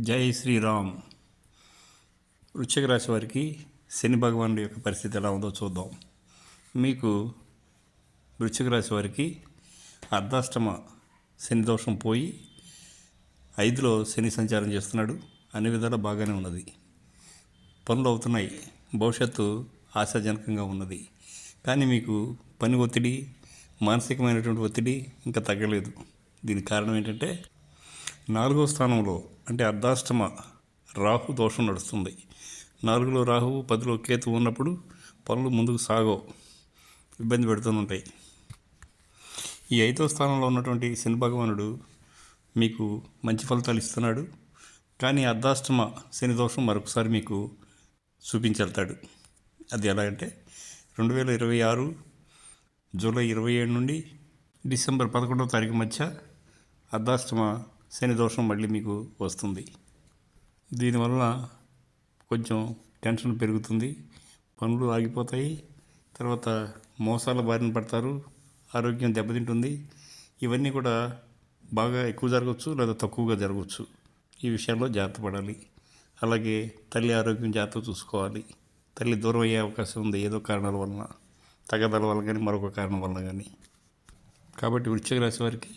జై శ్రీరామ్. వృశ్చిక రాశి వారికి శని భగవానుడి యొక్క పరిస్థితి ఎలా ఉందో చూద్దాం. మీకు వృశ్చిక రాశి వారికి అర్ధాష్టమ శని దోషం పోయి ఐదులో శని సంచారం చేస్తున్నాడు. అన్ని విధాలా బాగానే ఉన్నది. పనులు అవుతున్నాయి. భవిష్యత్తు ఆశాజనకంగా ఉన్నది. కానీ మీకు పని ఒత్తిడి మానసికమైనటువంటి ఒత్తిడి ఇంకా తగ్గలేదు. దీనికి కారణం ఏంటంటే నాలుగో స్థానంలో అంటే అర్ధాష్టమ రాహు దోషం నడుస్తుంది. నాలుగులో రాహువు పదిలో కేతు ఉన్నప్పుడు పనులు ముందుకు సాగవు. ఇబ్బంది పెడుతుంటాయి. ఈ ఐదో స్థానంలో ఉన్నటువంటి శని భగవానుడు మీకు మంచి ఫలితాలు ఇస్తున్నాడు. కానీ అర్ధాష్టమ శని దోషం మరొకసారి మీకు చూపించెళ్తాడు. అది ఎలా అంటే రెండు వేల ఇరవై ఆరు జూలై ఇరవై ఏడు నుండి డిసెంబర్ పదకొండవ తారీఖు మధ్య అర్ధాష్టమ శని దోషం మళ్ళీ మీకు వస్తుంది. దీనివల్ల కొంచెం టెన్షన్ పెరుగుతుంది. పనులు ఆగిపోతాయి. తర్వాత మోసాల బారిన పడతారు. ఆరోగ్యం దెబ్బతింటుంది. ఇవన్నీ కూడా బాగా ఎక్కువ జరగవచ్చు లేదా తక్కువగా జరగవచ్చు. ఈ విషయాల్లో జాగ్రత్త పడాలి. అలాగే తల్లి ఆరోగ్యం జాగ్రత్త చూసుకోవాలి. తల్లి దూరం అయ్యే అవకాశం ఉంది ఏదో కారణాల వలన. తగదల వల్ల కానీ మరొక కారణం వలన కానీ కాబట్టి వృశ్చిక రాశి వారికి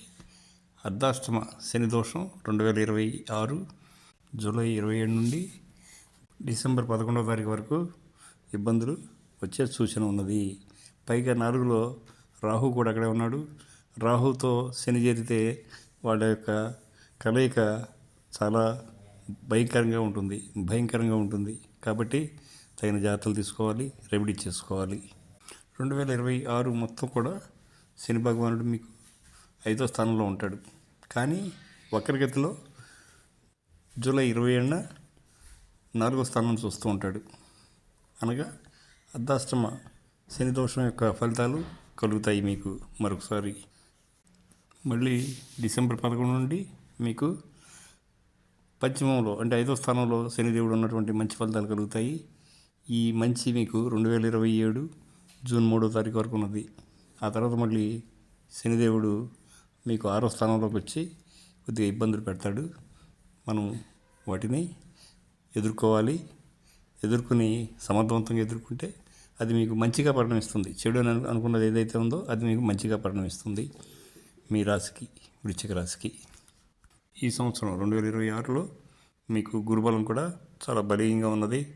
అర్ధాష్టమ శని దోషం రెండు వేల ఇరవై ఆరు జూలై ఇరవై ఏడు నుండి డిసెంబర్ పదకొండవ తారీఖు వరకు ఇబ్బందులు వచ్చే సూచన ఉన్నది. పైగా నాలుగులో రాహు కూడా అక్కడే ఉన్నాడు. రాహుతో శని చేరితే వాళ్ళ యొక్క కలయిక చాలా భయంకరంగా ఉంటుంది భయంకరంగా ఉంటుంది. కాబట్టి తగిన జాగ్రత్తలు తీసుకోవాలి రెమెడీ చేసుకోవాలి. రెండు వేల ఇరవై ఆరు మొత్తం కూడా శని భగవానుడు మీకు ఐదో స్థానంలో ఉంటాడు. కానీ వక్రగతిలో జూలై ఇరవై ఏడున నాలుగో స్థానం చూస్తూ ఉంటాడు. అనగా అర్ధాష్టమ శని దోషం యొక్క ఫలితాలు కలుగుతాయి మీకు మరొకసారి. మళ్ళీ డిసెంబర్ పదకొండు నుండి మీకు పశ్చిమంలో అంటే ఐదో స్థానంలో శనిదేవుడు ఉన్నటువంటి మంచి ఫలితాలు కలుగుతాయి. ఈ మంచి మీకు రెండు వేల ఇరవై ఏడు జూన్ మూడో తారీఖు వరకు ఉన్నది. ఆ తర్వాత మళ్ళీ శనిదేవుడు మీకు ఆరో స్థానంలోకి వచ్చి కొద్దిగా ఇబ్బందులు పెడతాడు. మనం వాటిని ఎదుర్కోవాలి. ఎదుర్కొని సమర్థవంతంగా ఎదుర్కొంటే అది మీకు మంచిగా పరిణమిస్తుంది చెడు అని అనుకున్నది ఏదైతే ఉందో అది మీకు మంచిగా పరిణమిస్తుంది మీ రాశికి వృశ్చిక రాశికి. ఈ సంవత్సరం రెండు వేల ఇరవై ఆరులో మీకు గురుబలం కూడా చాలా బలీయంగా ఉన్నది.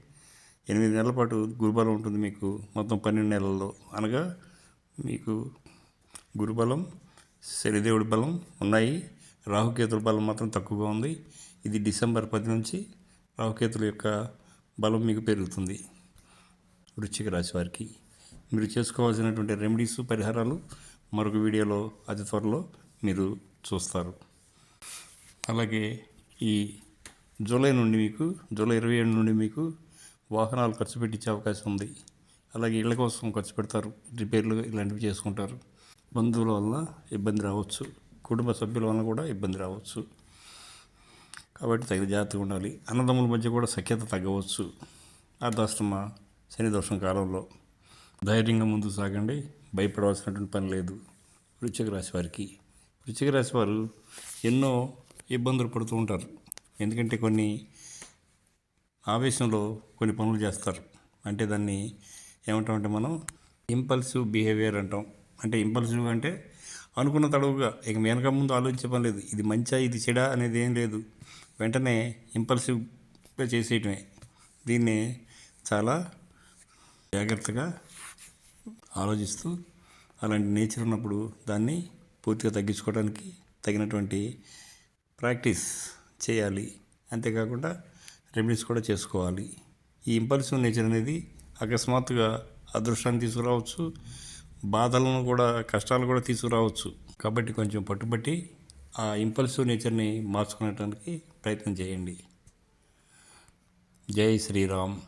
ఎనిమిది నెలల పాటు గురుబలం ఉంటుంది మీకు. మొత్తం పన్నెండు నెలల్లో అనగా మీకు గురుబలం శనిదేవుడి బలం ఉన్నాయి. రాహుకేతుల బలం మాత్రం తక్కువగా ఉంది. ఇది డిసెంబర్ పది నుంచి రాహుకేతుల యొక్క బలం మీకు పెరుగుతుంది. వృశ్చిక రాశి వారికి మీరు చేసుకోవాల్సినటువంటి రెమెడీస్ పరిహారాలు మరొక వీడియోలో అతి త్వరలో మీరు చూస్తారు. అలాగే ఈ జూలై నుండి మీకు జూలై ఇరవై ఏడు నుండి మీకు వాహనాలు ఖర్చు పెట్టించే అవకాశం ఉంది. అలాగే ఇళ్ళ కోసం ఖర్చు పెడతారు. రిపేర్లు ఇలాంటివి చేసుకుంటారు. బంధువుల వల్ల ఇబ్బంది రావచ్చు. కుటుంబ సభ్యుల వలన కూడా ఇబ్బంది రావచ్చు. కాబట్టి తగిన జాగ్రత్తగా ఉండాలి. అన్నదమ్ముల మధ్య కూడా సఖ్యత తగ్గవచ్చు. అర్ధాష్టమ శని దోషం కాలంలో ధైర్యంగా ముందు సాగండి. భయపడవలసినటువంటి పని లేదు. వృశ్చిక రాశి వారికి. వృశ్చిక రాశి వారు ఎన్నో ఇబ్బందులు పడుతూ ఉంటారు. ఎందుకంటే కొన్ని ఆవేశంలో కొన్ని పనులు చేస్తారు. అంటే దాన్ని ఏమంటామంటే మనం ఇంపల్సివ్ బిహేవియర్ అంటాం. అంటే ఇంపల్సివ్ అంటే అనుకున్న తడవుగా. ఇక వెనక ముందు ఆలోచించే పని లేదు. ఇది మంచా ఇది చెడా అనేది ఏం లేదు. వెంటనే ఇంపల్సివ్గా చేసేయటమే. దీన్ని చాలా జాగ్రత్తగా ఆలోచిస్తూ అలాంటి నేచర్ ఉన్నప్పుడు దాన్ని పూర్తిగా తగ్గించుకోవడానికి తగినటువంటి ప్రాక్టీస్ చేయాలి. అంతేకాకుండా రెమెడీస్ కూడా చేసుకోవాలి. ఈ ఇంపల్సివ్ నేచర్ అనేది అకస్మాత్తుగా అదృష్టాన్ని తీసుకురావచ్చు. బాధలను కూడా కష్టాలు కూడా తీసుకురావచ్చు. కాబట్టి కొంచెం పట్టుబట్టి ఆ ఇంపల్సివ్ నేచర్ని మార్చుకునేటానికి ప్రయత్నం చేయండి. జై శ్రీరామ్.